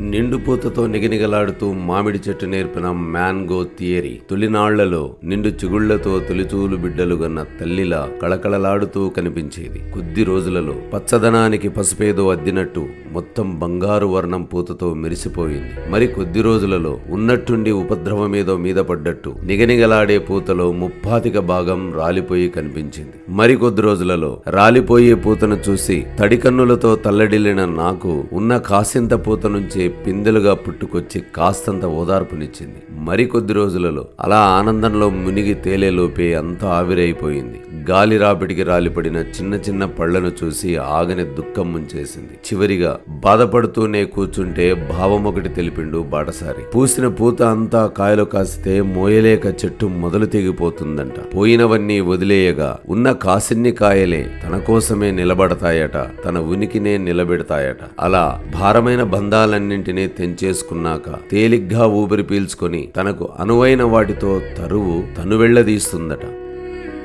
నిండుపూతతో నిగనిగలాడుతూ మామిడి చెట్టు నేర్పిన మ్యాంగో థియరీ. తొలినాళ్ళలో నిండు చిగుళ్ళతో తొలిచూలు బిడ్డలు గన్న తల్లిలా కళకళలాడుతూ కనిపించేది. కొద్ది రోజులలో పచ్చదనానికి పసుపేదో అద్దినట్టు మొత్తం బంగారు వర్ణం పూతతో మెరిసిపోయింది. మరి కొద్ది రోజులలో ఉన్నట్టుండి ఉపద్రవమేదో మీద పడ్డట్టు నిగనిగలాడే పూతలో ముప్పాతిక భాగం రాలిపోయి కనిపించింది. మరి కొద్ది రోజులలో రాలిపోయే పూతను చూసి తడికన్నులతో తల్లడిల్లిన నాకు ఉన్న కాసింత పూత నుంచే పిందెలుగా పుట్టుకొచ్చి కాస్తంత ఓదార్పునిచ్చింది. మరి కొద్ది రోజులలో అలా ఆనందంలో మునిగి తేలేలోపే అంతా ఆవిరైపోయింది. గాలి రాబడికి రాలిపడిన చిన్న చిన్న పళ్ళను చూసి ఆగని దుఃఖం ముంచేసింది. చివరిగా బాధపడుతూనే కూర్చుంటే భావం ఒకటి తెలిపిండు బాటసారి. పూసిన పూత అంతా కాయలు కాస్తే మోయలేక చెట్టు మొదలు తెగిపోతుందంట. పోయినవన్నీ వదిలేయగా ఉన్న కాసిన్ని కాయలే తన కోసమే నిలబడతాయట తన ఉనికినే నిలబెడతాయట. అలా భారమైన బంధాలన్నీ బంధాలన్నింటినీ తెంచేసుకున్నాక తేలిగ్గా ఊపిరి పీల్చుకొని తనకు అనువైన వాటితో తరువు తను వెళ్ళదీస్తుందట.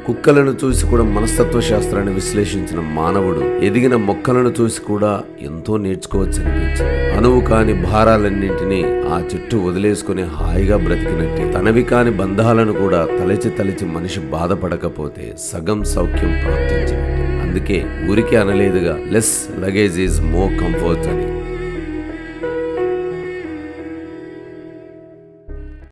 కుక్కలను చూసి కూడా మనస్తత్వ శాస్త్రాన్ని విశ్లేషించిన మానవుడు ఎదిగిన మొక్కలను చూసి కూడా ఎంతో నేర్చుకోవచ్చు అనిపించింది. అనువు కాని భారాలన్నింటినీ ఆ చెట్టు వదిలేసుకుని హాయిగా బ్రతికినట్టే. తనవి కాని బంధాలను కూడా తలచి తలచి మనిషి బాధపడకపోతే సగం సౌఖ్యం ప్రాప్తించినట్టే. అందుకే ఊరికే అనలేదుగా less luggage is more comfort అని.